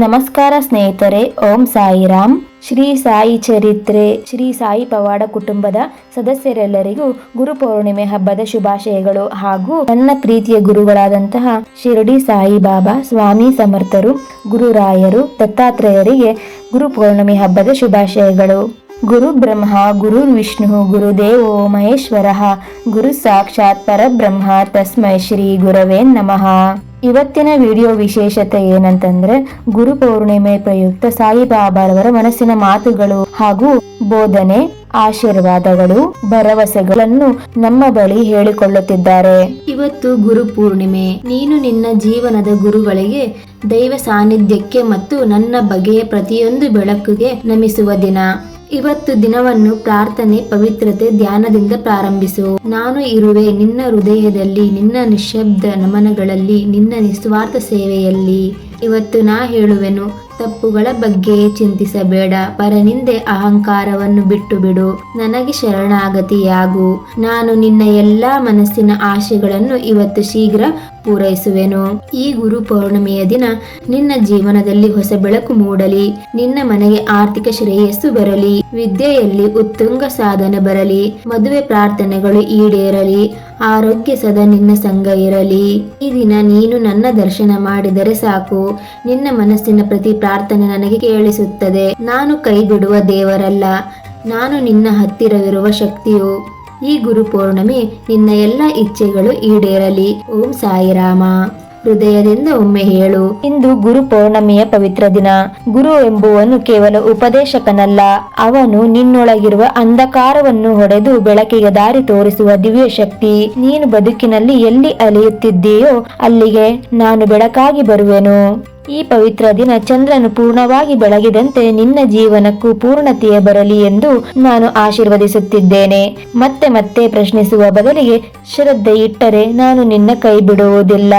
ನಮಸ್ಕಾರ ಸ್ನೇಹಿತರೆ, ಓಂ ಸಾಯಿರಾಮ್. ಶ್ರೀ ಸಾಯಿ ಚರಿತ್ರೆ, ಶ್ರೀ ಸಾಯಿ ಪವಾಡ ಕುಟುಂಬದ ಸದಸ್ಯರೆಲ್ಲರಿಗೂ ಗುರು ಪೌರ್ಣಿಮೆ ಹಬ್ಬದ ಶುಭಾಶಯಗಳು ಹಾಗೂ ನನ್ನ ಪ್ರೀತಿಯ ಗುರುಗಳಾದಂತಹ ಶಿರಡಿ ಸಾಯಿ ಬಾಬಾ, ಸ್ವಾಮಿ ಸಮರ್ಥರು, ಗುರುರಾಯರು, ದತ್ತಾತ್ರೇಯರಿಗೆ ಗುರು ಪೌರ್ಣಿಮೆ ಹಬ್ಬದ ಶುಭಾಶಯಗಳು. ಗುರು ಬ್ರಹ್ಮ, ಗುರು ವಿಷ್ಣು ಗುರುದೇವೋ ಮಹೇಶ್ವರ, ಗುರು ಸಾಕ್ಷಾತ್ ಪರಬ್ರಹ್ಮ, ತಸ್ಮೈ ಶ್ರೀ ಗುರವೇ ನಮಃ. ಇವತ್ತಿನ ವಿಡಿಯೋ ವಿಶೇಷತೆ ಏನಂತಂದ್ರೆ, ಗುರು ಪೌರ್ಣಿಮೆ ಪ್ರಯುಕ್ತ ಸಾಯಿಬಾಬಾರವರ ಮನಸ್ಸಿನ ಮಾತುಗಳು ಹಾಗೂ ಬೋಧನೆ ಆಶೀರ್ವಾದಗಳು, ಭರವಸೆಗಳನ್ನು ನಮ್ಮ ಬಳಿ ಹೇಳಿಕೊಳ್ಳುತ್ತಿದ್ದಾರೆ. ಇವತ್ತು ಗುರು ಪೂರ್ಣಿಮೆ. ನೀನು ನಿನ್ನ ಜೀವನದ ಗುರುಗಳಿಗೆ ದೈವ ಸಾನ್ನಿಧ್ಯಕ್ಕೆ ಮತ್ತು ನನ್ನ ಬಗೆಯ ಪ್ರತಿಯೊಂದು ಬೆಳಕಿಗೆ ನಮಿಸುವ ದಿನ. ಇವತ್ತು ದಿನವನ್ನು ಪ್ರಾರ್ಥನೆ, ಪವಿತ್ರತೆ, ಧ್ಯಾನದಿಂದ ಪ್ರಾರಂಭಿಸು. ನಾನು ಇರುವೆ ನಿನ್ನ ಹೃದಯದಲ್ಲಿ, ನಿನ್ನ ನಿಶಬ್ದ ನಮನಗಳಲ್ಲಿ, ನಿನ್ನ ನಿಸ್ವಾರ್ಥ ಸೇವೆಯಲ್ಲಿ. ಇವತ್ತು ನಾ ಹೇಳುವೆನು ತಪ್ಪುಗಳ ಬಗ್ಗೆ ಚಿಂತಿಸಬೇಡ. ಪರನಿಂದೆ ಅಹಂಕಾರವನ್ನು ಬಿಟ್ಟು ಬಿಡು ನನಗೆ ಶರಣಾಗತಿಯಾಗು. ನಾನು ನಿನ್ನ ಎಲ್ಲಾ ಮನಸ್ಸಿನ ಆಶೆಗಳನ್ನು ಇವತ್ತು ಶೀಘ್ರ ಪೂರೈಸುವೆನು. ಈ ಗುರು ಪೌರ್ಣಿಮೆಯ ದಿನ ನಿನ್ನ ಜೀವನದಲ್ಲಿ ಹೊಸ ಬೆಳಕು ಮೂಡಲಿ. ನಿನ್ನ ಮನೆಗೆ ಆರ್ಥಿಕ ಶ್ರೇಯಸ್ಸು ಬರಲಿ. ವಿದ್ಯೆಯಲ್ಲಿ ಉತ್ತುಂಗ ಸಾಧನೆ ಬರಲಿ. ಮದುವೆ ಪ್ರಾರ್ಥನೆಗಳು ಈಡೇರಲಿ. ಆರೋಗ್ಯ ಸದಾ ನಿನ್ನ ಸಂಘ ಇರಲಿ. ಈ ದಿನ ನೀನು ನನ್ನ ದರ್ಶನ ಮಾಡಿದರೆ ಸಾಕು. ನಿನ್ನ ಮನಸ್ಸಿನ ಪ್ರತಿ ಪ್ರಾರ್ಥನೆ ನನಗೆ ಕೇಳಿಸುತ್ತದೆ. ನಾನು ಕೈಬಿಡುವ ದೇವರಲ್ಲ, ನಾನು ನಿನ್ನ ಹತ್ತಿರವಿರುವ ಶಕ್ತಿಯು. ಈ ಗುರು ಪೌರ್ಣಮಿ ನಿನ್ನ ಎಲ್ಲ ಇಚ್ಛೆಗಳು ಈಡೇರಲಿ. ಓಂ ಸಾಯಿರಾಮ. ಹೃದಯದಿಂದ ಒಮ್ಮೆ ಹೇಳು. ಇಂದು ಗುರು ಪೌರ್ಣಮಿಯ ಪವಿತ್ರ ದಿನ. ಗುರು ಎಂಬುವನು ಕೇವಲ ಉಪದೇಶಕನಲ್ಲ, ಅವನು ನಿನ್ನೊಳಗಿರುವ ಅಂಧಕಾರವನ್ನು ಹೊಡೆದು ಬೆಳಕಿಗೆ ದಾರಿ ತೋರಿಸುವ ದಿವ್ಯ ಶಕ್ತಿ. ನೀನು ಬದುಕಿನಲ್ಲಿ ಎಲ್ಲಿ ಅಲಿಯುತ್ತಿದ್ದೀಯೋ ಅಲ್ಲಿಗೆ ನಾನು ಬೆಳಕಾಗಿ ಬರುವೆನು. ಈ ಪವಿತ್ರ ದಿನ ಚಂದ್ರನು ಪೂರ್ಣವಾಗಿ ಬೆಳಗಿದಂತೆ ನಿನ್ನ ಜೀವನಕ್ಕೂ ಪೂರ್ಣತೆಯ ಬರಲಿ ಎಂದು ನಾನು ಆಶೀರ್ವದಿಸುತ್ತಿದ್ದೇನೆ. ಮತ್ತೆ ಮತ್ತೆ ಪ್ರಶ್ನಿಸುವ ಬದಲಿಗೆ ಶ್ರದ್ಧೆ ಇಟ್ಟರೆ ನಾನು ನಿನ್ನ ಕೈ ಬಿಡುವುದಿಲ್ಲ.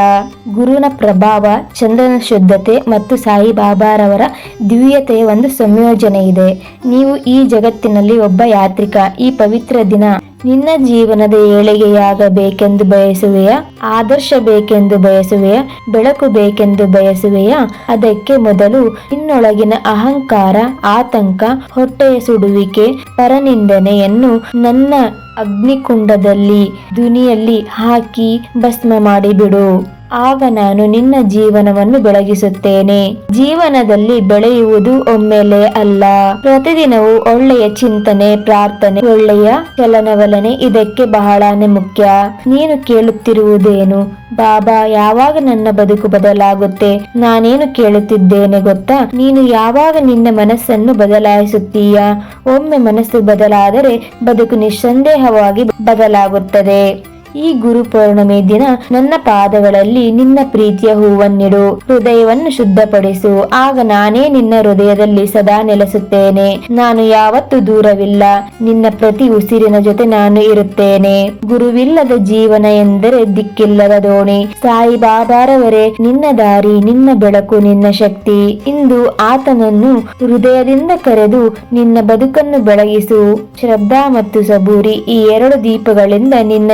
ಗುರುನ ಪ್ರಭಾವ, ಚಂದ್ರನ ಶುದ್ಧತೆ ಮತ್ತು ಸಾಯಿಬಾಬಾರವರ ದಿವ್ಯತೆಯ ಒಂದು ಸಂಯೋಜನೆ ಇದೆ. ನೀವು ಈ ಜಗತ್ತಿನಲ್ಲಿ ಒಬ್ಬ ಯಾತ್ರಿಕ, ಈ ಪವಿತ್ರ ದಿನ ನಿನ್ನ ಜೀವನದ ಏಳಿಗೆಯಾಗಬೇಕೆಂದು ಬಯಸುವೆಯ, ಆದರ್ಶ ಬೇಕೆಂದು ಬಯಸುವೆಯ, ಬೆಳಕು ಬೇಕೆಂದು ಬಯಸುವೆಯ, ಅದಕ್ಕೆ ಮೊದಲು ನಿನ್ನೊಳಗಿನ ಅಹಂಕಾರ, ಆತಂಕ, ಹೊಟ್ಟೆಯ ಸುಡುವಿಕೆ, ಪರನಿಂದನೆಯನ್ನು ನನ್ನ ಅಗ್ನಿಕುಂಡದಲ್ಲಿ, ದುನಿಯಲ್ಲಿ ಹಾಕಿ ಭಸ್ಮ ಮಾಡಿಬಿಡು ಆಗ ನಾನು ನಿನ್ನ ಜೀವನವನ್ನು ಬೆಳಗಿಸುತ್ತೇನೆ. ಜೀವನದಲ್ಲಿ ಬೆಳೆಯುವುದು ಒಮ್ಮೆಲೆ ಅಲ್ಲ. ಪ್ರತಿದಿನವೂ ಒಳ್ಳೆಯ ಚಿಂತನೆ, ಪ್ರಾರ್ಥನೆ, ಒಳ್ಳೆಯ ಚಲನವಲನೆ ಇದಕ್ಕೆ ಬಹಳನೇ ಮುಖ್ಯ. ನೀನು ಕೇಳುತ್ತಿರುವುದೇನು? ಬಾಬಾ, ಯಾವಾಗ ನನ್ನ ಬದುಕು ಬದಲಾಗುತ್ತೆ? ನಾನೇನು ಕೇಳುತ್ತಿದ್ದೇನೆ ಗೊತ್ತಾ? ನೀನು ಯಾವಾಗ ನಿನ್ನ ಮನಸ್ಸನ್ನು ಬದಲಾಯಿಸುತ್ತೀಯಾ? ಒಮ್ಮೆ ಮನಸ್ಸು ಬದಲಾದರೆ ಬದುಕು ನಿಸ್ಸಂದೇಹವಾಗಿ ಬದಲಾಗುತ್ತದೆ. ಈ ಗುರು ಪೌರ್ಣಮಿ ದಿನ ನನ್ನ ಪಾದಗಳಲ್ಲಿ ನಿನ್ನ ಪ್ರೀತಿಯ ಹೂವನ್ನಿಡು. ಹೃದಯವನ್ನು ಶುದ್ಧಪಡಿಸು. ಆಗ ನಾನೇ ನಿನ್ನ ಹೃದಯದಲ್ಲಿ ಸದಾ ನೆಲೆಸುತ್ತೇನೆ. ನಾನು ಯಾವತ್ತೂ ದೂರವಿಲ್ಲ. ನಿನ್ನ ಪ್ರತಿ ಉಸಿರಿನ ಜೊತೆ ನಾನು ಇರುತ್ತೇನೆ. ಗುರುವಿಲ್ಲದ ಜೀವನ ಎಂದರೆ ದಿಕ್ಕಿಲ್ಲದ ದೋಣಿ. ಸಾಯಿ ಬಾಬಾರವರೇ, ನಿನ್ನ ದಾರಿ, ನಿನ್ನ ಬೆಳಕು, ನಿನ್ನ ಶಕ್ತಿ. ಇಂದು ಆತನನ್ನು ಹೃದಯದಿಂದ ಕರೆದು ನಿನ್ನ ಬದುಕನ್ನು ಬೆಳಗಿಸು. ಶ್ರದ್ಧಾ ಮತ್ತು ಸಬೂರಿ ಈ ಎರಡು ದೀಪಗಳಿಂದ ನಿನ್ನ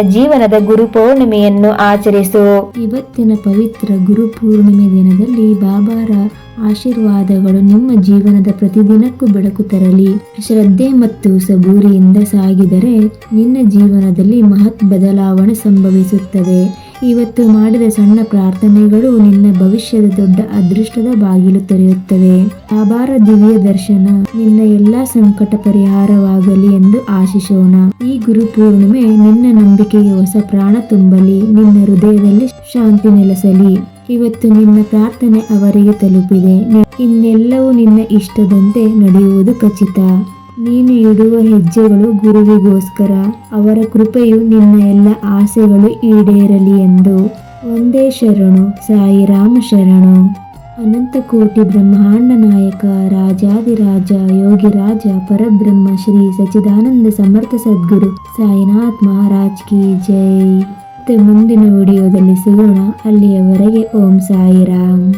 ಜೀವನದ ಗುರು ಪೌರ್ಣಿಮೆಯನ್ನು ಆಚರಿಸು. ಇವತ್ತಿನ ಪವಿತ್ರ ಗುರು ಪೂರ್ಣಿಮೆ ದಿನದಲ್ಲಿ ಬಾಬಾರ ಆಶೀರ್ವಾದಗಳು ನಿಮ್ಮ ಜೀವನದ ಪ್ರತಿದಿನಕ್ಕೂ ಬೆಳಕು ತರಲಿ. ಶ್ರದ್ಧೆ ಮತ್ತು ಸಬೂರಿಯಿಂದ ಸಾಗಿದರೆ ನಿನ್ನ ಜೀವನದಲ್ಲಿ ಮಹತ್ ಬದಲಾವಣೆ ಸಂಭವಿಸುತ್ತದೆ. ಇವತ್ತು ಮಾಡಿದ ಸಣ್ಣ ಪ್ರಾರ್ಥನೆಗಳು ನಿನ್ನ ಭವಿಷ್ಯದ ದೊಡ್ಡ ಅದೃಷ್ಟದ ಬಾಗಿಲು ತೆರೆಯುತ್ತವೆ. ಆಭಾರ ದಿವ್ಯ ದರ್ಶನ ನಿನ್ನ ಎಲ್ಲಾ ಸಂಕಟ ಪರಿಹಾರವಾಗಲಿ ಎಂದು ಆಶಿಸೋಣ. ಈ ಗುರು ಪೂರ್ಣಿಮೆ ನಿನ್ನ ನಂಬಿಕೆಗೆ ಹೊಸ ಪ್ರಾಣ ತುಂಬಲಿ, ನಿನ್ನ ಹೃದಯದಲ್ಲಿ ಶಾಂತಿ ನೆಲೆಸಲಿ. ಇವತ್ತು ನಿನ್ನ ಪ್ರಾರ್ಥನೆ ಅವರಿಗೆ ತಲುಪಿದೆ. ಇನ್ನೆಲ್ಲವೂ ನಿನ್ನ ಇಷ್ಟದಂತೆ ನಡೆಯುವುದು ಖಚಿತ. ನೀನು ಇಡುವ ಹೆಜ್ಜೆಗಳು ಗುರುವಿಗೋಸ್ಕರ. ಅವರ ಕೃಪೆಯು ನಿನ್ನ ಎಲ್ಲ ಆಸೆಗಳು ಈಡೇರಲಿ ಎಂದು. ಒಂದೇ ಶರಣು, ಸಾಯಿರಾಮ ಶರಣು. ಅನಂತ ಕೋಟಿ ಬ್ರಹ್ಮಾಂಡ ನಾಯಕ ರಾಜಾದಿರಾಜ ಯೋಗಿರಾಜ, ಪರಬ್ರಹ್ಮ, ಶ್ರೀ ಸಚಿದಾನಂದ ಸಮರ್ಥ ಸದ್ಗುರು, ಸಾಯಿನಾಥ್ ಮಹಾರಾಜ್ ಕಿ ಜೈ. ಮತ್ತೆ ಮುಂದಿನ ವಿಡಿಯೋದಲ್ಲಿ ಸಿಗೋಣ. ಅಲ್ಲಿಯವರೆಗೆ ಓಂ ಸಾಯಿರಾಮ್.